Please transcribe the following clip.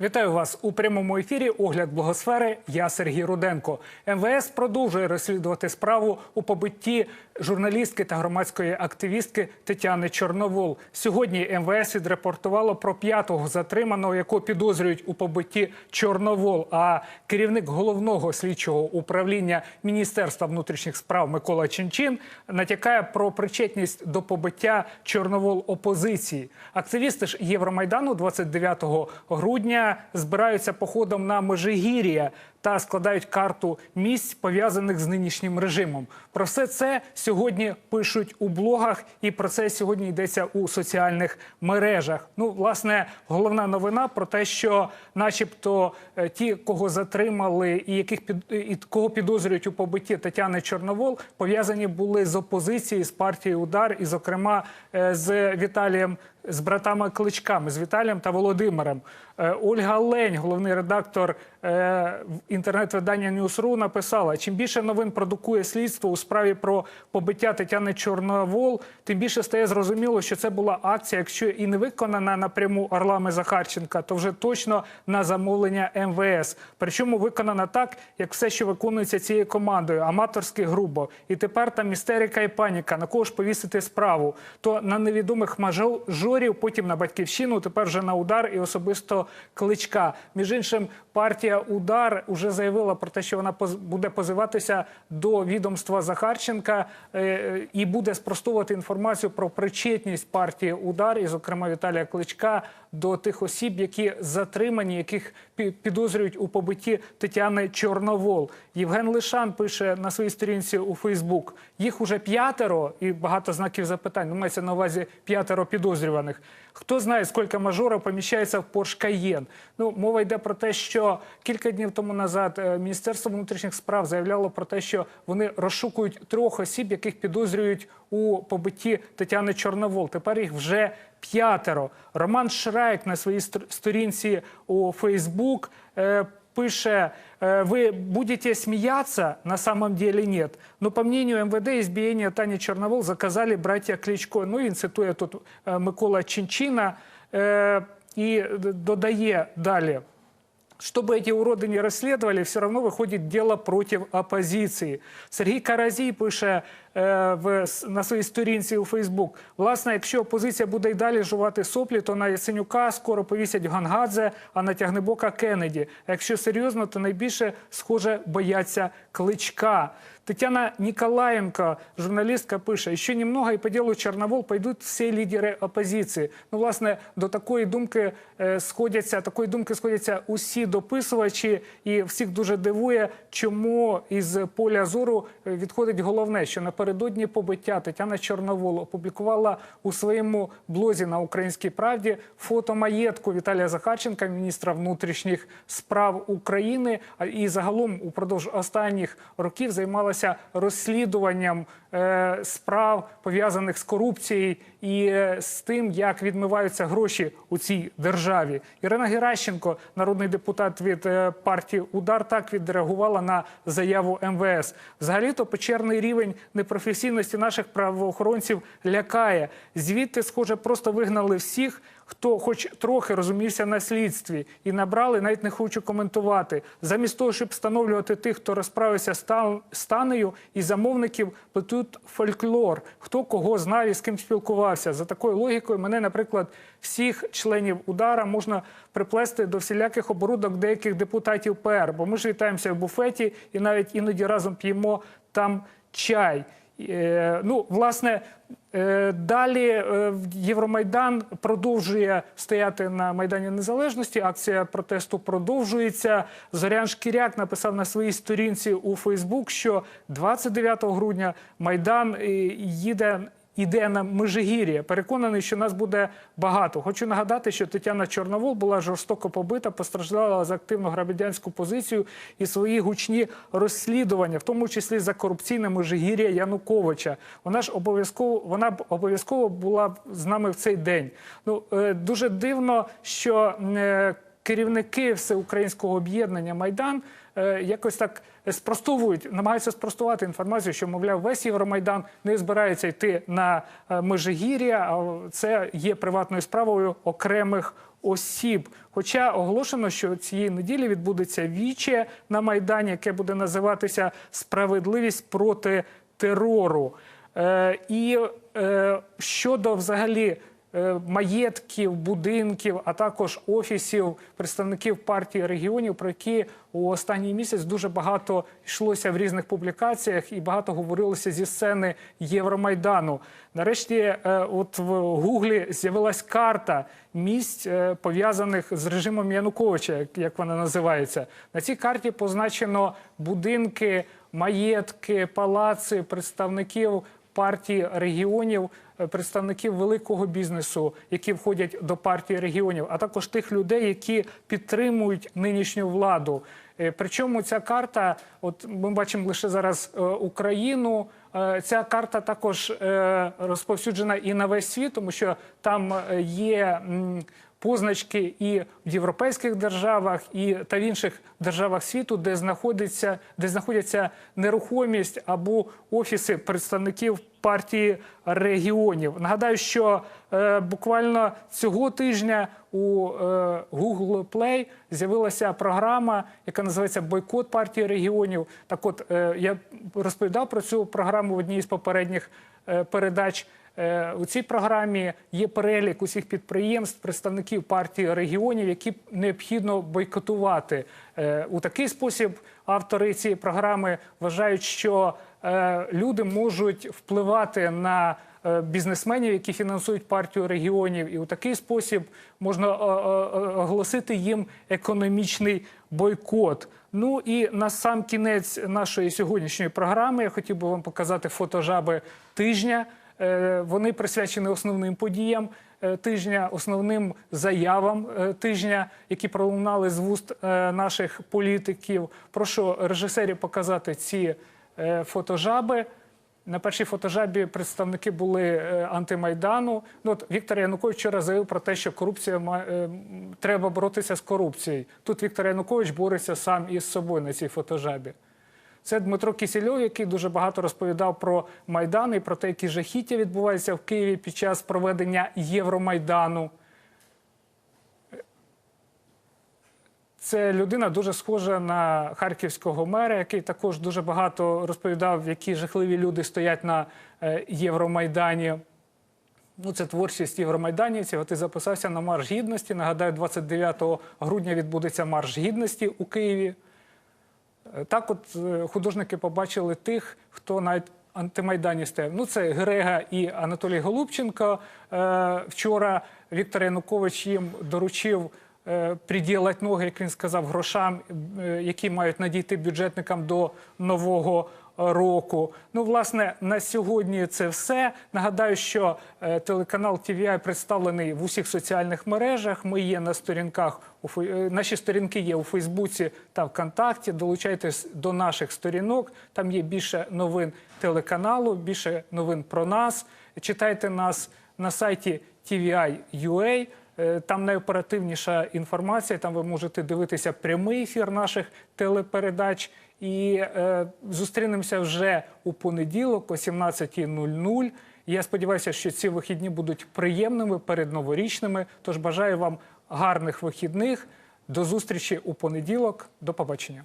Вітаю вас у прямому ефірі. Огляд благосфери. Я Сергій Руденко. МВС продовжує розслідувати справу у побитті журналістки та громадської активістки Тетяни Чорновол. Сьогодні МВС відрепортувало про п'ятого затриманого, якого підозрюють у побитті Чорновол. А керівник головного слідчого управління Міністерства внутрішніх справ Микола Чинчин натякає про причетність до побиття Чорновол опозиції. Активісти ж Євромайдану 29 грудня збираються походом на Межигір'я та складають карту місць пов'язаних з нинішнім режимом. Про все це сьогодні пишуть у блогах, і про це сьогодні йдеться у соціальних мережах. Ну, власне, головна новина про те, що, начебто, е, ті, кого затримали, і яких під і кого підозрюють у побитті Тетяни Чорновол, пов'язані були з опозицією, з партією Удар, і, зокрема, е, з Віталієм. З братами Кличками, з Віталієм та Володимиром. Е, Ольга Лень, головний редактор е, інтернет-видання Ньюсру, написала: чим більше новин продукує слідство у справі про побиття Тетяни Чорновол, тим більше стає зрозуміло, що це була акція, якщо і не виконана напряму Орлами Захарченка, то вже точно на замовлення МВС. Причому виконана так, як все, що виконується цією командою, аматорськи грубо. І тепер там істерика і паніка. На кого ж повісити справу? То на невідомих мажорів, потім на батьківщину, тепер вже на удар і особисто кличка. Між іншим, партія Удар вже заявила про те, що вона буде позиватися до відомства Захарченка е, і буде спростовувати інформацію про причетність партії Удар, і, зокрема, Віталія Кличка до тих осіб, які затримані, яких пі- підозрюють у побитті Тетяни Чорновол. Євген Лишан пише на своїй сторінці у Фейсбук: їх уже п'ятеро і багато знаків запитань. Ну, мається на увазі п'ятеро підозрюваних. Хто знає, скільки мажорів поміщається в Porsche Cayenne? Ну, мова йде про те, що кілька днів тому назад е, Міністерство внутрішніх справ заявляло про те, що вони розшукують трьох осіб, яких підозрюють у побитті Тетяни Чорновол. Тепер їх вже п'ятеро. Роман Шрайк на своїй стор- сторінці у Фейсбук е, пише, э, вы будете смеяться, на самом деле нет. Но по мнению МВД, избиение Тани Черновол заказали братья Кличко. Ну, він цитує тут е, Микола Чинчина е, і д- додає далі. Чтобы эти уроды не расследовали, все равно выходит дело против оппозиции. Сергій Каразій пише е, в, на своїй сторінці у Фейсбук. Власне, якщо опозиція буде й далі жувати соплі, то на Яценюка скоро повісять Гангадзе, а на Тягнебока Кеннеді. А якщо серйозно, то найбільше, схоже, бояться Кличка. Тетяна Ніколаєнко, журналістка, пише, що немного і по ділу Чорновол пойдуть всі лідери опозиції. Ну, власне, до такої думки е, сходяться, такої думки сходяться усі дописувачі, і всіх дуже дивує, чому із поля зору е, відходить головне, що напередодні побиття Тетяна Чорновол опублікувала у своєму блозі на Українській правді фото маєтку Віталія Захарченка, міністра внутрішніх справ України. І загалом упродовж останніх років займалася розслідуванням справ пов'язаних з корупцією і е, з тим, як відмиваються гроші у цій державі. Ірина Геращенко, народний депутат від е, партії Удар, так відреагувала на заяву МВС. Взагалі-то печерний рівень непрофесійності наших правоохоронців лякає. Звідти, схоже, просто вигнали всіх. Хто хоч трохи розумівся на слідстві і набрали, навіть не хочу коментувати. Замість того, щоб встановлювати тих, хто розправився з та- Танею, і замовників плетуть фольклор. Хто кого знав і з ким спілкувався. За такою логікою, мене, наприклад, всіх членів удара можна приплести до всіляких оборудок деяких депутатів ПР, бо ми ж вітаємося в буфеті і навіть іноді разом п'ємо там чай. Е, ну, власне, е, далі е, Євромайдан продовжує стояти на Майдані Незалежності. Акція протесту продовжується. Зорян Шкіряк написав на своїй сторінці у Фейсбук, що 29 грудня Майдан їде. Іде на Межигір'я. Переконаний, що нас буде багато. Хочу нагадати, що Тетяна Чорновол була жорстоко побита, постраждала за активну громадянську позицію і свої гучні розслідування, в тому числі за корупційне Межигір'я Януковича. Вона ж обов'язково вона б обов'язково була з нами в цей день. Ну е, дуже дивно, що е, керівники всеукраїнського об'єднання Майдан е, якось так спростовують, намагаються спростувати інформацію, що мовляв, весь Євромайдан не збирається йти на е, Межигір'я, а це є приватною справою окремих осіб. Хоча оголошено, що цієї неділі відбудеться віче на майдані, яке буде називатися Справедливість проти терору. Е, і е, щодо взагалі маєтків, будинків, а також офісів представників партії регіонів, про які у останній місяць дуже багато йшлося в різних публікаціях і багато говорилося зі сцени Євромайдану. Нарешті, е, от в Гуглі з'явилась карта місць е, пов'язаних з режимом Януковича, як вона називається. На цій карті позначено будинки, маєтки, палаци представників партії регіонів, е, представників великого бізнесу, які входять до партії регіонів, а також тих людей, які підтримують нинішню владу. Е, Причому ця карта, от ми бачимо лише зараз е, Україну. Ця карта також розповсюджена і на весь світ, тому що там є позначки і в європейських державах, і та в інших державах світу, де знаходиться, де знаходяться нерухомість або офіси представників партії регіонів. Нагадаю, що е, буквально цього тижня у е, Google Play з'явилася програма, яка називається Бойкот партії регіонів. Так, от е, я розповідав про цю програму в одній з попередніх е, передач. Е, У цій програмі є перелік усіх підприємств, представників партії регіонів, які необхідно бойкотувати. Е, У такий спосіб автори цієї програми вважають, що е, люди можуть впливати на бізнесменів, які фінансують партію регіонів, і у такий спосіб можна оголосити їм економічний бойкот. Ну і на сам кінець нашої сьогоднішньої програми я хотів би вам показати фотожаби тижня. Е, Вони присвячені основним подіям е, тижня, основним заявам е, тижня, які пролунали з вуст наших політиків. Прошу режисерів показати ці фотожаби. На першій фотожабі представники були антимайдану. Ну, от Віктор Янукович вчора заявив про те, що корупція ма- е, треба боротися з корупцією. Тут Віктор Янукович бореться сам із собою на цій фотожабі. Це Дмитро Кісільов, який дуже багато розповідав про Майдан і про те, які жахіття відбуваються в Києві під час проведення Євромайдану. Це людина дуже схожа на харківського мера, який також дуже багато розповідав, які жахливі люди стоять на е, Євромайдані. Ну, це творчість євромайданівців. Ти записався на Марш Гідності. Нагадаю, 29 грудня відбудеться Марш Гідності у Києві. Так, от е, художники побачили тих, хто навіть антимайдані стояв. Ну, це Грега і Анатолій Голубченко. Е, Вчора Віктор Янукович їм доручив приділати ноги, як він сказав, грошам, е, які мають надійти бюджетникам до нового року. Ну, власне, на сьогодні це все. Нагадаю, що е, телеканал TVI представлений в усіх соціальних мережах. Ми є на сторінках у Фей- е, наші сторінки є у Фейсбуці та ВКонтакті. Долучайтесь до наших сторінок. Там є більше новин телеканалу, більше новин про нас. Читайте нас на сайті TVI.ua. Е, Там найоперативніша інформація. Там ви можете дивитися прямий ефір наших телепередач. І е, зустрінемося вже у понеділок о 17.00. Я сподіваюся, що ці вихідні будуть приємними передноворічними. Тож бажаю вам гарних вихідних. До зустрічі у понеділок. До побачення.